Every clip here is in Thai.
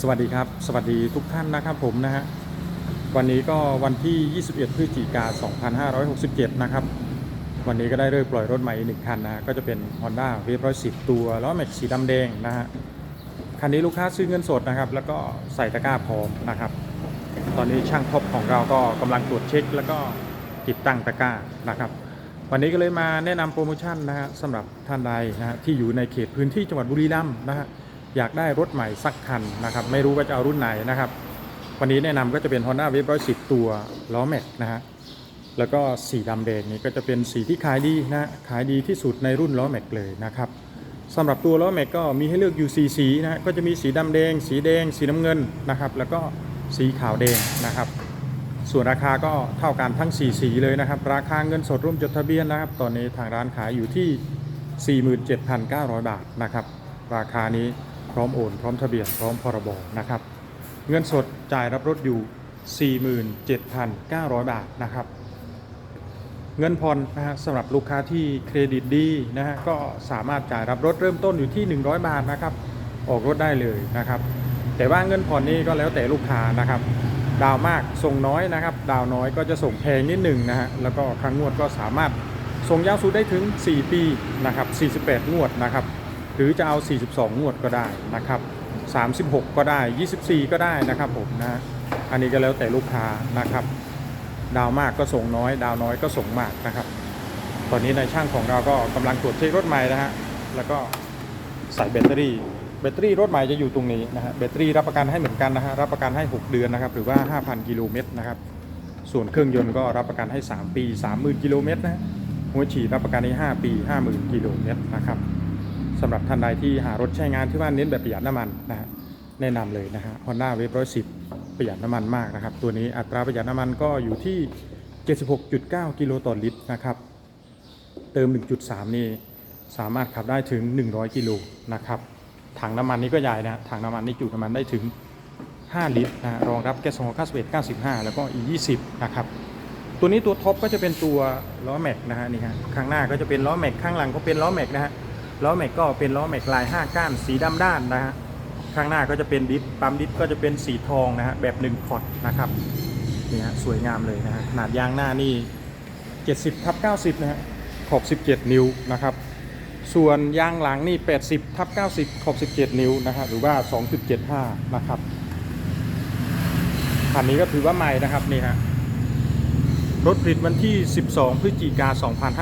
สวัสดีครับ สวัสดีทุกท่านนะครับผมนะฮะวันนี้ก็วันที่ 21 พฤศจิกา 2567 นะครับ วันนี้ก็ได้เริ่มปล่อยรถใหม่อีกหนึ่งคันนะฮะก็จะเป็น Honda w a v 110 ตัวล้อแม็กสีดำแดงนะฮะคันนี้ลูกค้าซื้อเงินสดนะครับ แล้วก็ใส่ตะกร้าพร้อมนะครับ ตอนนี้ช่างท็อปของเราก็กำลังตรวจเช็ค แล้วก็ติดตั้งตะกร้านะครับ วันนี้ก็เลยมาแนะนำโปรโมชั่นนะฮะสำหรับท่านใดนะฮะที่อยู่ในเขตพื้นที่จังหวัดบุรีรัมย์นะฮะ อยากได้รถใหม่สักคันนะครับไม่รู้ว่าจะเอารุ่นไหนนะครับ วันนี้แนะนำก็จะเป็น Honda w a v 110 ตัวล้อแม็กนะฮะแล้วก็สีดำแดงนี้ก็จะเป็นสีที่ขายดีนะฮะขายดีที่สุดในรุ่นล้อแม็กเลยนะครับสำหรับตัวล้อแม็กก็มีให้เลือกอยู่สีสีนะฮะก็จะมีสีดำแดง สีแดง สีน้ำเงินนะครับ แล้วก็สีขาวแดงนะครับ ส่วนราคาก็เท่ากันทั้ง4สีเลยนะครับ ราคาเงินสดร่วมจดทะเบียนนะครับ ตอนนี้ทางร้านขายอยู่ที่ 47,900 บาทนะครับ ราคานี้ พร้อมโอน พร้อมทะเบียน พร้อมพรบนะครับ เงินสดจ่ายรับรถอยู่ 47,900 บาทนะครับ เงินผ่อนนะฮะสำหรับลูกค้าที่เครดิตดีนะฮะก็สามารถจ่ายรับรถเริ่มต้นอยู่ที่ 100 บาทนะครับ ออกรถได้เลยนะครับ แต่ว่าเงินผ่อนนี้ก็แล้วแต่ลูกค้านะครับ ดาวมากส่งน้อยนะครับ ดาวน้อยก็จะส่งแพงนิดหนึ่งนะฮะแล้วก็ครั้งงวดก็สามารถส่งยาวสุดได้ถึง 4 ปีนะครับ48 งวดนะครับ หรือจะเอา 42 งวดก็ได้นะครับ 36 ก็ได้ 24 ก็ได้นะครับผมนะอันนี้ก็แล้วแต่ลูกค้านะครับ ดาวมากก็ส่งน้อย ดาวน้อยก็ส่งมากนะครับ ตอนนี้ในช่างของเราก็กำลังตรวจเช็ครถใหม่นะฮะแล้วก็ใส่แบตเตอรี่แบตเตอรี่รถใหม่จะอยู่ตรงนี้นะฮะแบตเตอรี่รับประกันให้เหมือนกันนะฮะรับประกันให้ 6 เดือนนะครับ หรือว่า 5,000 กิโลเมตรนะครับส่วนเครื่องยนต์ก็รับประกันให้ 3 ปี 30,000 กิโลเมตรนะฮะหัวฉีดรับประกันให้ 5 ปี 50,000 กิโลเมตรนะครับ สำหรับท่านใดที่หารถใช้งานที่บ้านเน้นแบบประหยัดน้ำมันนะฮะแนะนำเลยนะฮะ Honda w a v 110 ประหยัดน้ำมันมากนะครับ ตัวนี้อัตราประหยัดน้ำมันก็อยู่ที่ 76.9 กิโลต่อลิตรนะครับ เติม 1.3 นี่สามารถขับได้ถึง 100 กิโลนะครับ ถังน้ำมันนี่ก็ใหญ่นะถังน้ำมันนี่จุน้ำมันได้ถึง 5 ลิตรนะรองรับแก๊สโซฮอล์91 95 แล้วก็ E20 นะครับตัวนี้ตัวท็อปก็จะเป็นตัวล้อแม็กนะฮะนี่ฮะข้างหน้าก็จะเป็นล้อแม็กข้างหลังก็เป็นล้อแม็กนะฮะ ล้อแม็กก็เป็นล้อแม็กลาย 5 ก้านสีดำด้านนะฮะข้างหน้าก็จะเป็นดิฟปั๊มดิฟก็จะเป็นสีทองนะฮะแบบ1พอร์ตนะครับนี่ฮะสวยงามเลยนะฮะขนาดยางหน้านี่ 70ทับ90 นะฮะขอบ 17 นิ้วนะครับ ส่วนยางหลังนี่ 80ทับ90 ขอบ 17 นิ้วนะฮะหรือว่า 2.75 นะครับคันนี้ก็ถือว่าใหม่นะครับนี่ฮะ รถผลิตวันที่ 12 พฤศจิกา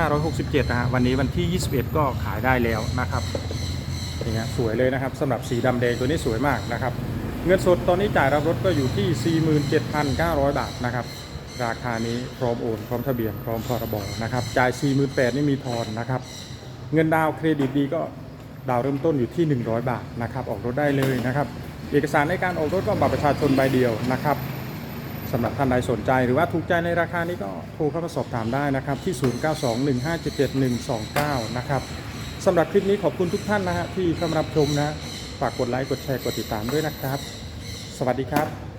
2567 นะฮะ วันนี้วันที่ 21 ก็ขายได้แล้วนะครับนี่ฮะสวยเลยนะครับสำหรับสีดำแดงตัวนี้สวยมากนะครับ เงินสดตอนนี้จ่ายรับรถก็อยู่ที่ 47,900 บาทนะครับ ราคานี้พร้อมโอน พร้อมทะเบียน พร้อมพรบนะครับ จ่าย 48,000นี่มีทอนนะครับ เงินดาวเครดิตดีก็ดาวเริ่มต้นอยู่ที่ 100 บาทนะครับ ออกรถได้เลยนะครับ เอกสารในการออกรถก็บัตรประชาชนใบเดียวนะครับ สำหรับท่านใดสนใจหรือว่าถูกใจในราคานี้ก็โทรเข้ามาสอบถามได้นะครับ ที่ 0921577129 นะครับสำหรับคลิปนี้ขอบคุณทุกท่านนะฮะที่เข้ามารับชมนะฝากกดไลค์กดแชร์กดติดตามด้วยนะครับ สวัสดีครับ